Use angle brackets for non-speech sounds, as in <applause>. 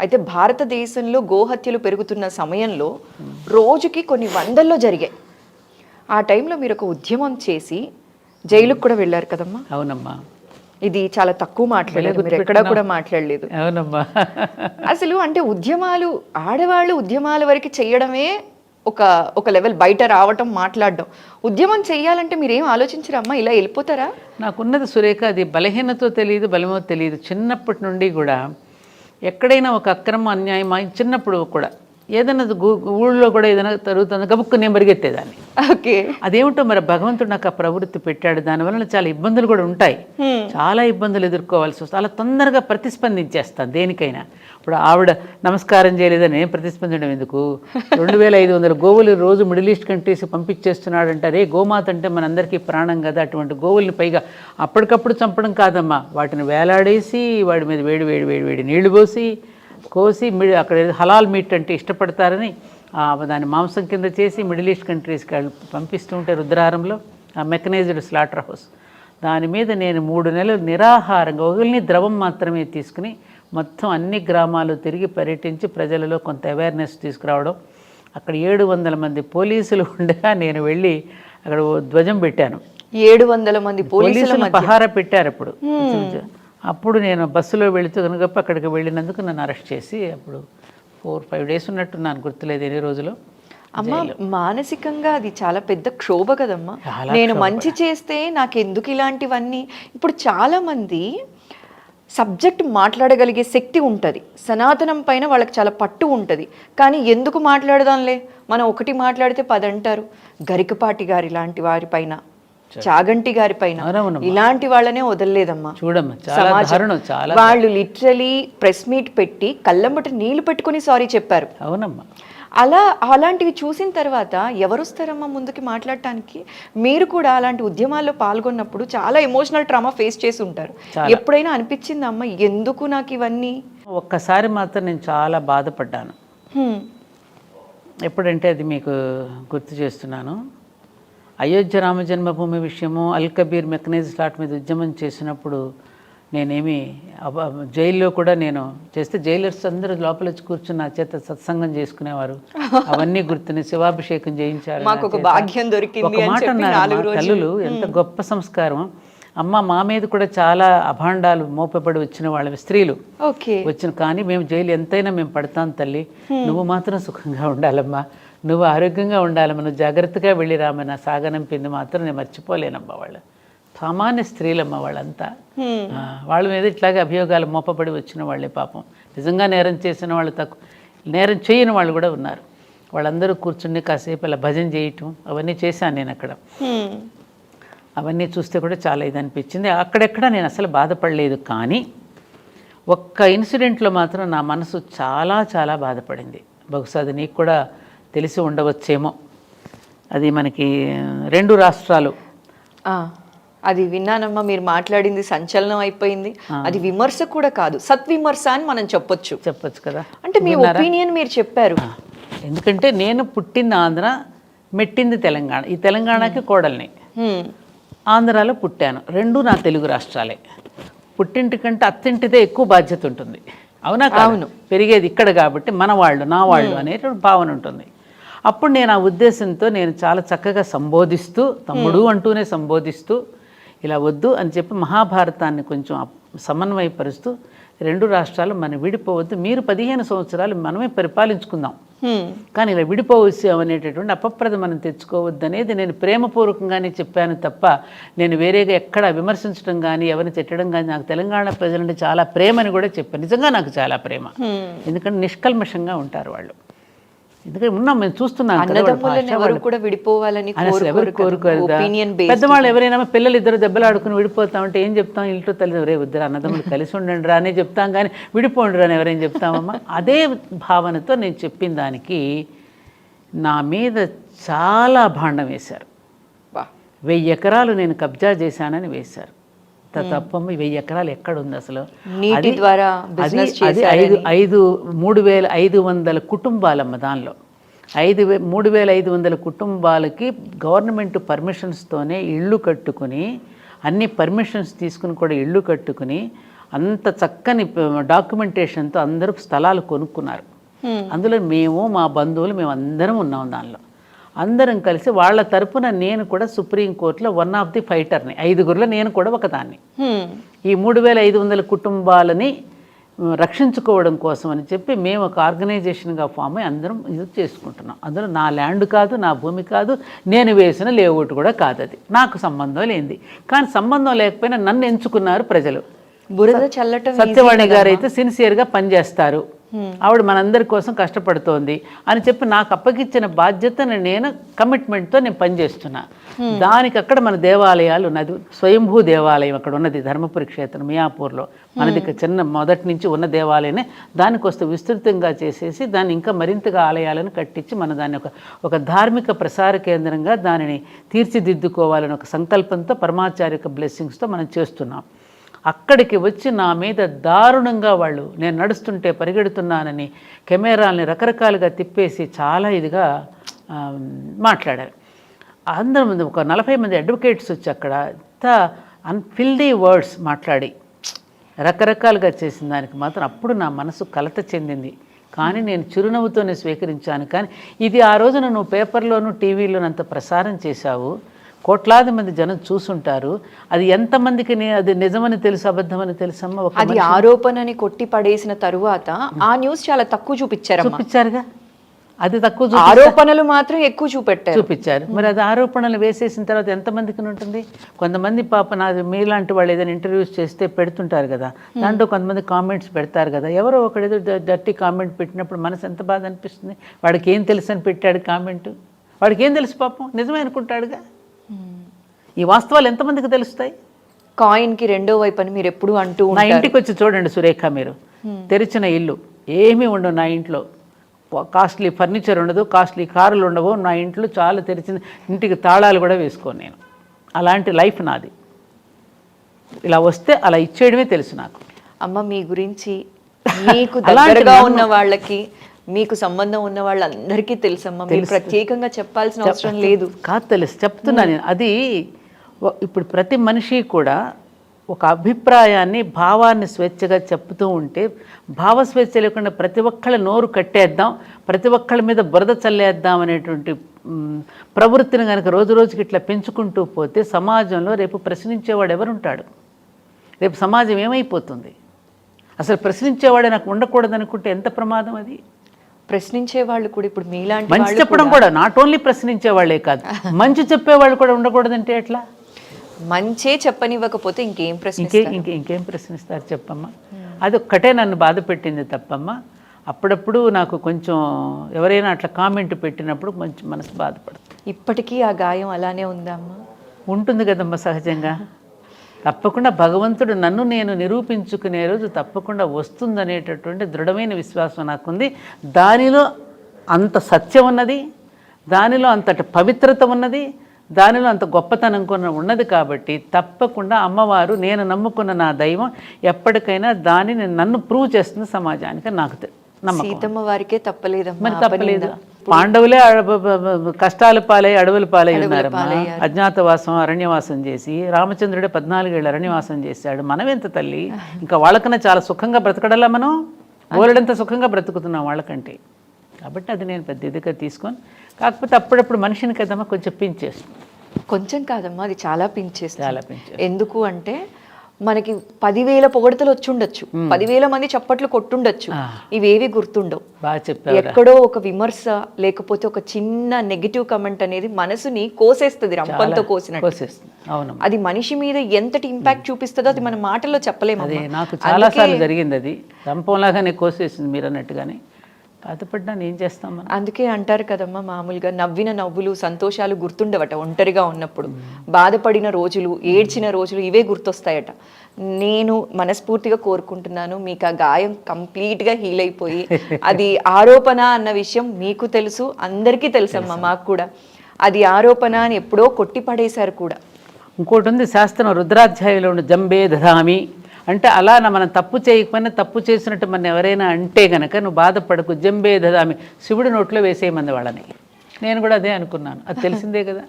అయితే భారతదేశంలో గోహత్యలు పెరుగుతున్న సమయంలో రోజుకి కొన్ని వందల్లో జరిగాయి. ఆ టైంలో మీరు ఒక ఉద్యమం చేసి జైలుకు కూడా వెళ్ళారు కదమ్మా? అవునమ్మా. ఇది చాలా తక్కువ మాట్లాడారు మీరు ఎక్కడా కూడా మాట్లాడలేదు. అవునమ్మా. అసలు అంటే ఉద్యమాలు ఆడవాళ్ళు ఉద్యమాల వరకు చేయడమే ఒక ఒక లెవెల్ బయట రావటం మాట్లాడడం. ఉద్యమం చేయాలంటే మీరు ఏం ఆలోచించరమ్మా ఇలా వెళ్ళిపోతారా? నాకున్నది సురేఖ అది బలహీనతో తెలియదు బలమో తెలియదు. చిన్నప్పటి నుండి కూడా ఎక్కడైనా ఒక అక్రమ అన్యాయం చిన్నప్పుడు కూడా. ఏదైనా ఊళ్ళో కూడా ఏదైనా జరుగుతుంది గబుక్కు నేను పరిగెత్తేదాన్ని. ఓకే. అదేమిటో మరి భగవంతుడు నాకు ఆ ప్రవృత్తి పెట్టాడు. దానివల్ల చాలా ఇబ్బందులు కూడా ఉంటాయి. చాలా ఇబ్బందులు ఎదుర్కోవాల్సి వస్తుంది. అలా తొందరగా ప్రతిస్పందించేస్తాను దేనికైనా. ఇప్పుడు ఆవిడ నమస్కారం చేయలేదని నేను ప్రతిస్పందించడం ఎందుకు? <laughs> రెండు వేల ఐదు వందల గోవులు రోజు మిడిల్ ఈస్ట్ కంట్రీస్ పంపించేస్తున్నాడు అంటారే గోమాత అంటే మనందరికీ ప్రాణం కదా అటువంటి గోవుల్ని పైగా అప్పటికప్పుడు చంపడం కాదమ్మా. వాటిని వేలాడేసి వాడి మీద వేడి వేడి వేడి వేడి నీళ్ళు పోసి కోసి మిడి అక్కడ హలాల్ మీట్ అంటే ఇష్టపడతారని దాని మాంసం కింద చేసి మిడిల్ ఈస్ట్ కంట్రీస్కి పంపిస్తూ ఉంటే రుద్రారంలో ఆ మెకనైజ్డ్ స్లాటర్ హౌస్. దాని మీద నేను మూడు నెలలు నిరాహారంగా ఒకరిని ద్రవం మాత్రమే తీసుకుని మొత్తం అన్ని గ్రామాలు తిరిగి పర్యటించి ప్రజలలో కొంత అవేర్నెస్ తీసుకురావడం. అక్కడ ఏడు వందల మంది పోలీసులు ఉండగా నేను వెళ్ళి అక్కడ ధ్వజం పెట్టాను. ఏడు వందల మంది పోలీసుల పహారా పెట్టారు అప్పుడు. అప్పుడు నేను బస్సులో వెళుతూ కనుక అక్కడికి వెళ్ళినందుకు నన్ను అరెస్ట్ చేసి అప్పుడు ఫోర్ ఫైవ్ డేస్ ఉన్నట్టున్నాను. గుర్తులేదు ఎన్ని రోజులు? అమ్మ మానసికంగా అది చాలా పెద్ద క్షోభ కదమ్మా. నేను మంచి చేస్తే నాకు ఎందుకు ఇలాంటివన్నీ? ఇప్పుడు చాలా మంది సబ్జెక్ట్ మాట్లాడగలిగే శక్తి ఉంటుంది. సనాతనం పైన వాళ్ళకి చాలా పట్టు ఉంటుంది. కానీ ఎందుకు మాట్లాడదాంలే? మనం ఒకటి మాట్లాడితే పది అంటారు గరికపాటి గారి లాంటి వారి పైన. చాగంటి గారి పైన. ఇలాంటి వాళ్ళనే వదలలేదమ్మా. చూడమ్మా చాలా వాళ్ళు లిటరలీ ప్రెస్ మీట్ పెట్టి కళ్ళంబట నీళ్ళు పెట్టుకుని సారీ చెప్పారు. అవునమ్మా. అలా అలాంటివి చూసిన తర్వాత ఎవరు వస్తారమ్మా ముందుకి మాట్లాడటానికి? మీరు కూడా అలాంటి ఉద్యమాల్లో పాల్గొన్నప్పుడు చాలా ఎమోషనల్ ట్రామా ఫేస్ చేసి ఉంటారు. ఎప్పుడైనా అనిపించింది అమ్మ ఎందుకు నాకు ఇవన్నీ? ఒక్కసారి మాత్రం నేను చాలా బాధపడ్డాను. ఎప్పుడంటే అది మీకు గుర్తు చేస్తున్నాను. అయోధ్య రామ జన్మభూమి విషయము అల్ కబీర్ మెకనైజ్ స్లాట్ మీద ఉద్యమం చేసినప్పుడు నేనేమి జైల్లో కూడా నేను చేస్తే జైలర్స్ అందరూ లోపల వచ్చి కూర్చుని నా చేత సత్సంగం చేసుకునేవారు. <laughs> అవన్నీ గుర్తుని శివాభిషేకం చేయించారు ఒక మాట అన్నారు తల్లులు ఎంత గొప్ప సంస్కారం. అమ్మ మా మీద కూడా చాలా అభాండాలు మోపబడి వచ్చిన వాళ్ళ స్త్రీలు. వచ్చిన కానీ మేము జైలు ఎంతైనా మేము పడతాం తల్లి. నువ్వు మాత్రం సుఖంగా ఉండాలమ్మా. నువ్వు ఆరోగ్యంగా ఉండాలమ్మా. నువ్వు జాగ్రత్తగా వెళ్ళి రామ నా సాగనంపింది మాత్రం నేను మర్చిపోలేనమ్మా వాళ్ళు. సామాన్య స్త్రీలమ్మ వాళ్ళంతా. వాళ్ళ మీద ఇట్లాగే అభియోగాలు మోపబడి వచ్చిన వాళ్ళే పాపం. నిజంగా నేరం చేసిన వాళ్ళు తక్కువ నేరం చేయని వాళ్ళు కూడా ఉన్నారు. వాళ్ళందరూ కూర్చుని కాసేపు అలా భజన చేయటం అవన్నీ చేశాను నేను అక్కడ. అవన్నీ చూస్తే కూడా చాలా ఇది అనిపించింది అక్కడెక్కడ నేను అసలు బాధపడలేదు కానీ ఒక్క ఇన్సిడెంట్లో మాత్రం నా మనసు చాలా చాలా బాధపడింది. బహుశా అది నీకు కూడా తెలిసి ఉండవచ్చేమో. అది మనకి రెండు రాష్ట్రాలు. అది విన్నానమ్మా మీరు మాట్లాడింది సంచలనం అయిపోయింది. అది విమర్శ కూడా కాదు సత్విమర్శ అని మనం చెప్పొచ్చు. చెప్పొచ్చు కదా. అంటే మీ ఒపీనియన్ మీరు చెప్పారు. ఎందుకంటే నేను పుట్టింది ఆంధ్ర మెట్టింది తెలంగాణ. ఈ తెలంగాణకి కోడల్ని. ఆంధ్రాలో పుట్టాను. రెండు నా తెలుగు రాష్ట్రాలే. పుట్టింటి కంటే అత్తింటిదే ఎక్కువ బాధ్యత ఉంటుంది. అవునా అవును. పెరిగేది ఇక్కడ కాబట్టి మన వాళ్ళు నా వాళ్ళు అనేటువంటి భావన ఉంటుంది. అప్పుడు నేను ఆ ఉద్దేశంతో నేను చాలా చక్కగా సంబోధిస్తూ తమ్ముడు అంటూనే సంబోధిస్తూ ఇలా వద్దు అని చెప్పి మహాభారతాన్ని కొంచెం సమన్వయపరుస్తూ రెండు రాష్ట్రాలు మనం విడిపోవద్దు. మీరు పదిహేను సంవత్సరాలు మనమే పరిపాలించుకుందాం. కానీ ఇలా విడిపోవచ్చు అనేటటువంటి అపప్రద మనం తెచ్చుకోవద్దు అనేది నేను ప్రేమపూర్వకంగానే చెప్పాను తప్ప నేను వేరేగా ఎక్కడ విమర్శించడం కానీ ఎవరిని తిట్టడం కానీ నాకు తెలంగాణ ప్రజలంటే చాలా ప్రేమని కూడా చెప్పాను. నిజంగా నాకు చాలా ప్రేమ. ఎందుకంటే నిష్కల్మషంగా ఉంటారు వాళ్ళు. ఎందుకంటే ఉన్నాం మేము చూస్తున్నాం అన్నదమ్ములను ఎవరు కూడా విడిపోవాలని ఎవరు కోరుకోరు పెద్దవాళ్ళు ఎవరైనా పిల్లలు ఇద్దరు దెబ్బలాడుకుని విడిపోతామంటే ఏం చెప్తాం? ఇంట్లో తల్లి రే ఇద్దరు అన్నదమ్ములు కలిసి ఉండండి రా అని చెప్తాం కానీ విడిపోండి అని ఎవరైనా చెప్తామమ్మా? అదే భావనతో నేను చెప్పిన దానికి నా మీద చాలా భాండం వేశారు. వెయ్యి ఎకరాలు నేను కబ్జా చేశానని వేశారు. త- తప్పమ్మ వెయ్యి ఎకరాలు ఎక్కడ ఉంది అసలు? నీటి ద్వారా అది ఐదు ఐదు మూడు వేల ఐదు వందల కుటుంబాలమ్మ దానిలో. ఐదు వే మూడు వేల ఐదు వందల కుటుంబాలకి గవర్నమెంట్ పర్మిషన్స్తోనే ఇళ్ళు కట్టుకుని అన్ని పర్మిషన్స్ తీసుకుని కూడా ఇళ్ళు కట్టుకుని అంత చక్కని డాక్యుమెంటేషన్తో అందరూ స్థలాలు కొనుక్కున్నారు. అందులో మేము మా బంధువులు మేము అందరం ఉన్నాం దానిలో. అందరం కలిసి వాళ్ళ తరపున నేను కూడా సుప్రీంకోర్టులో వన్ ఆఫ్ ది ఫైటర్ని ఐదుగురిలో నేను కూడా ఒకదాన్ని. ఈ మూడు వేల ఐదు వందల కుటుంబాలని రక్షించుకోవడం కోసం అని చెప్పి మేము ఒక ఆర్గనైజేషన్గా ఫామ్ అయ్యి అందరం ఇది చేసుకుంటున్నాం. అందులో నా ల్యాండ్ కాదు నా భూమి కాదు నేను వేసిన లేఅవుట్ కూడా కాదు అది. నాకు సంబంధం లేనిది. కానీ సంబంధం లేకపోయినా నన్ను ఎంచుకున్నారు ప్రజలు. బురద చల్లటం సత్యవాణి గారు అయితే సిన్సియర్గా పనిచేస్తారు. ఆవిడ మనందరి కోసం కష్టపడుతోంది అని చెప్పి నాకు అప్పగించిన బాధ్యతను నేను కమిట్మెంట్తో నేను పనిచేస్తున్నా. దానికి అక్కడ మన దేవాలయాలు ఉన్నది. స్వయంభూ దేవాలయం అక్కడ ఉన్నది ధర్మపురి క్షేత్రం మియాపూర్లో. మనది చిన్న మొదటి నుంచి ఉన్న దేవాలయమే. దానికి వస్తే విస్తృతంగా చేసేసి దాన్ని ఇంకా మరింతగా ఆలయాలను కట్టించి మన దాన్ని ఒక ఒక ధార్మిక ప్రసార కేంద్రంగా దానిని తీర్చిదిద్దుకోవాలని ఒక సంకల్పంతో పరమాచార్య బ్లెస్సింగ్స్తో మనం చేస్తున్నాం. అక్కడికి వచ్చి నా మీద దారుణంగా వాళ్ళు నేను నడుస్తుంటే పరిగెడుతున్నానని కెమెరాల్ని రకరకాలుగా తిప్పేసి చాలా ఇదిగా మాట్లాడారు. అందరి మంది ఒక నలభై మంది అడ్వకేట్స్ వచ్చి అక్కడ అంత అన్ఫిల్దీ వర్డ్స్ మాట్లాడి రకరకాలుగా చేసిన దానికి మాత్రం అప్పుడు నా మనసు కలత చెందింది. కానీ నేను చిరునవ్వుతోనే స్వీకరించాను. కానీ ఇది ఆ రోజున నువ్వు పేపర్లోను టీవీలోనూ అంత ప్రసారం చేశావు. కోట్లాది మంది జనం చూసుంటారు. అది ఎంతమందికి అది నిజమని తెలుసు అబద్ధమని తెలుసమ్మా? అది ఆరోపణని కొట్టి పడేసిన తరువాత ఆ న్యూస్ చాలా తక్కువ చూపించారమ్మా. చూపించారుగా? అది తక్కువ ఆరోపణలు మాత్రం ఎక్కువ చూపెట్టారు. చూపించారు. మరి అది ఆరోపణలు వేసేసిన తర్వాత ఎంతమందికి ఉంటుంది? కొంతమంది పాప నాది మీలాంటి వాళ్ళు ఏదైనా ఇంటర్వ్యూస్ చేస్తే పెడుతుంటారు కదా. దాంట్లో కొంతమంది కామెంట్స్ పెడతారు కదా. ఎవరో ఒకడు ఏదో డర్టీ కామెంట్ పెట్టినప్పుడు మనసు ఎంత బాధ అనిపిస్తుంది? వాడికి ఏం తెలుసు అని పెట్టాడు కామెంట్? వాడికి ఏం తెలుసు పాపం? నిజమే అనుకుంటాడుగా? ఈ వాస్తవాలు ఎంతమందికి తెలుస్తాయి? కాయిన్కి రెండో వైపు అని మీరు ఎప్పుడు అంటూ నా ఇంటికి వచ్చి చూడండి సురేఖ మీరు. తెరిచిన ఇల్లు. ఏమీ ఉండవు నా ఇంట్లో. కాస్ట్లీ ఫర్నిచర్ ఉండదు కాస్ట్లీ కారులు ఉండవు. నా ఇంట్లో చాలా తెరిచిన ఇంటికి తాళాలు కూడా వేసుకోను నేను. అలాంటి లైఫ్ నాది. ఇలా వస్తే అలా ఇచ్చేయడమే తెలుసు నాకు. అమ్మ మీ గురించి <laughs> మీకు దగ్గరగా ఉన్న వాళ్ళకి మీకు సంబంధం ఉన్న వాళ్ళందరికీ తెలుసమ్మా. మీరు ప్రత్యేకంగా చెప్పాల్సిన అవసరం లేదు. కాదు తెలుసు. చెప్తున్నా నేను. అది ఇప్పుడు ప్రతి మనిషి కూడా ఒక అభిప్రాయాన్ని భావాన్ని స్వేచ్ఛగా చెప్తూ ఉంటే భావ స్వేచ్ఛ లేకుండా ప్రతి ఒక్కళ్ళ నోరు కట్టేద్దాం ప్రతి ఒక్కళ్ళ మీద బురద చల్లేద్దాం అనేటువంటి ప్రవృత్తిని కనుక రోజు రోజుకి ఇట్లా పెంచుకుంటూ పోతే సమాజంలో రేపు ప్రశ్నించేవాడు ఎవరుంటాడు? రేపు సమాజం ఏమైపోతుంది? అసలు ప్రశ్నించేవాడే నాకు ఉండకూడదు అనుకుంటే ఎంత ప్రమాదం అది? ప్రశ్నించే వాళ్ళు కూడా ఇప్పుడు మీలాంటి మంచి చెప్పడం కూడా నాట్ ఓన్లీ ప్రశ్నించే వాళ్ళే కాదు. <laughs> మంచి చెప్పేవాళ్ళు కూడా ఉండకూడదంటే ఎట్లా? మంచే చెప్పనివ్వకపోతే ఇంకేం ఇంకే ప్రశ్నిస్తారు? ఇంకే ఇంకేం ప్రశ్నిస్తారు చెప్పమ్మా? అది ఒక్కటే నన్ను బాధ పెట్టింది తప్పమ్మా. అప్పుడప్పుడు నాకు కొంచెం ఎవరైనా అట్లా కామెంట్ పెట్టినప్పుడు కొంచెం మనసు బాధపడుతుంది. ఇప్పటికీ ఆ గాయం అలానే ఉందమ్మా ఉంటుంది కదమ్మా సహజంగా. తప్పకుండా భగవంతుడు నన్ను నేను నిరూపించుకునే రోజు తప్పకుండా వస్తుందనేటటువంటి దృఢమైన విశ్వాసం నాకుంది. దానిలో అంత సత్యం ఉన్నది. దానిలో అంతటి పవిత్రత ఉన్నది. దానిలో అంత గొప్పతనం కొన్న ఉన్నది కాబట్టి తప్పకుండా అమ్మవారు నేను నమ్ముకున్న నా దైవం ఎప్పటికైనా దానిని నన్ను ప్రూవ్ చేస్తుంది సమాజానికి నాకు సీతమ్మ వారికే మరి తప్పలేదు. అపనింద. పాండవులే కష్టాల పాలై అడవుల పాలై ఉన్నారమ్మా. అజ్ఞాతవాసం అరణ్యవాసం చేసి రామచంద్రుడే పద్నాలుగేళ్ళు అరణ్యవాసం చేశాడు. మనమెంత తల్లి? ఇంకా వాళ్ళకన్నా చాలా సుఖంగా బ్రతకడలా మనం? ఓలడంత సుఖంగా బ్రతుకుతున్నాం వాళ్ళకంటే. కాబట్టి అది నేను పెద్ద ఇదిగా తీసుకొని కాకపోతే అప్పుడప్పుడు మనిషిని కదమ్మా కొంచెం పించేస్తుంది కొంచెం కాదమ్మా అది చాలా పించేస్తుంది చాలా పించే ఎందుకు అంటే మనకి పదివేల పొగడతలు వచ్చుండొచ్చు పదివేల మంది చప్పట్లు కొట్టుండొచ్చు. ఇవేవి గుర్తుండవు. బాగా ఎక్కడో ఒక విమర్శ లేకపోతే ఒక చిన్న నెగిటివ్ కమెంట్ అనేది మనసుని కోసేస్తుంది రంపంతో కోసినట్టు. కోసేస్తుంది. అవునమ్మా అది మనిషి మీద ఎంతటి ఇంపాక్ట్ చూపిస్తుందో అది మన మాటల్లో చెప్పలేము అదే నాకు చాలాసార్లు జరిగింది అది. రంపంలాగానే కోసేసింది మీరు అన్నట్టుగానే బాధపడ్డా ఏం చేస్తాం మనం. అందుకే అంటారు కదమ్మా మామూలుగా నవ్విన నవ్వులు సంతోషాలు గుర్తుండవట ఒంటరిగా ఉన్నప్పుడు. బాధపడిన రోజులు ఏడ్చిన రోజులు ఇవే గుర్తొస్తాయట. నేను మనస్ఫూర్తిగా కోరుకుంటున్నాను మీకు ఆ గాయం కంప్లీట్గా హీల్ అయిపోయి అది ఆరోపణ అన్న విషయం మీకు తెలుసు అందరికీ తెలుసమ్మా మాకు కూడా. అది ఆరోపణ అని ఎప్పుడో కొట్టి పడేశారు కూడా. ఇంకోటి ఉంది శాస్త్రం రుద్రాధ్యాయంలో ఉన్న జంబే దధామి అంటే అలా మనం తప్పు చేయకపోయినా తప్పు చేసినట్టు మన ఎవరైనా అంటే గనక నువ్వు బాధపడకు జంబే దధామి శివుడి నోట్లో వేసేయమంది వాళ్ళని. నేను కూడా అదే అనుకున్నాను. అది తెలిసిందే కదా.